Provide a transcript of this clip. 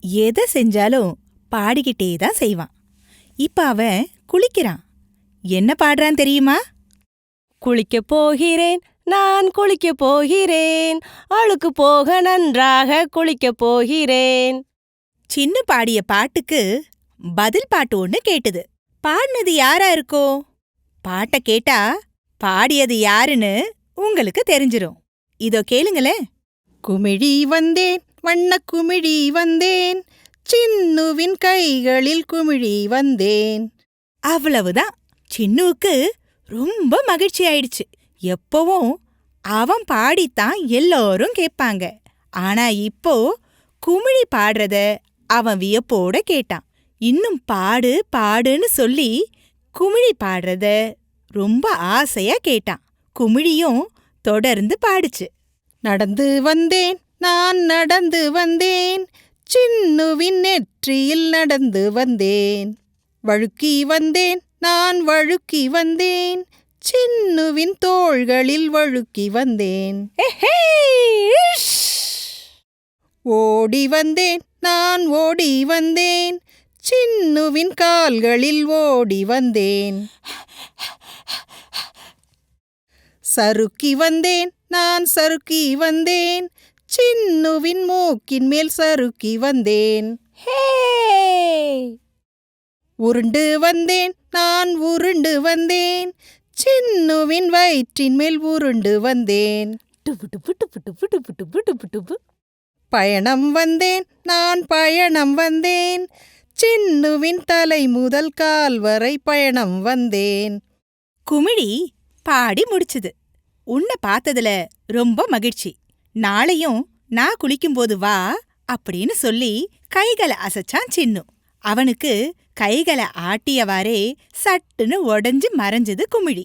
எதை செஞ்சாலும் பாடிக்கிட்டே தான் செய்வான். இப்ப அவன் குளிக்கிறான். என்ன பாடுறான் தெரியுமா? குளிக்கப் போகிறேன் நான் குளிக்கப் போகிறேன் அழுக்கு போக நன்றாக குளிக்கப் போகிறேன். சின்ன பாடிய பாட்டுக்கு பதில் பாட்டு ஒண்ணு கேட்டுது. பாடினது யாரா இருக்கோ? பாட்ட கேட்டா பாடியது யாருன்னு உங்களுக்கு தெரிஞ்சிரும். இதோ கேளுங்களேன். குமிழி வந்தேன் வண்ண குமிழி வந்தேன். சின்னுவின் கைகளில் குமிழி வந்தேன். அவ்வளவுதான். சின்னுவுக்கு ரொம்ப மகிழ்ச்சி ஆயிடுச்சு. எப்பவும் அவன் பாடித்தான் எல்லோரும் கேட்பாங்க. ஆனா இப்போ குமிழி பாடுறத அவன் வியப்போட கேட்டான். இன்னும் பாடு பாடுன்னு சொல்லி குமிழி பாடுறத ரொம்ப ஆசையா கேட்டான். குமிழியும் தொடர்ந்து பாடுச்சு. நடந்து வந்தேன். நான் நடந்து வந்தேன். சின்னுவின் நெற்றியில் நடந்து வந்தேன். வழுக்கி வந்தேன். நான் வழுக்கி வந்தேன். சின்னுவின் தோள்களில் வழுக்கி வந்தேன். ஓடி வந்தேன். நான் ஓடி வந்தேன். சின்னுவின் கால்களில் ஓடி வந்தேன். சறுக்கி வந்தேன். நான் சறுக்கி வந்தேன். சின்னுவின் மூக்கின் மேல் சறுக்கி வந்தேன். ஹே! உருண்டு வந்தேன் நான் உருண்டு வந்தேன். சின்னுவின் வயிற்றின் மேல் உருண்டு வந்தேன். பயணம் வந்தேன் நான் பயணம் வந்தேன். சின்னுவின் தலை முதல் கால் வரை பயணம் வந்தேன். குமிழி பாடி முடிச்சது. உன்னை பார்த்ததுல ரொம்ப மகிழ்ச்சி. நாளையும் நான் குளிக்கும்போது வா அப்படின்னு சொல்லி கைகளை அசைச்சான் சின்னு. அவனுக்கு கைகளை ஆட்டியவாறே சட்டுன்னு உடஞ்சு மறைஞ்சது குமிழி.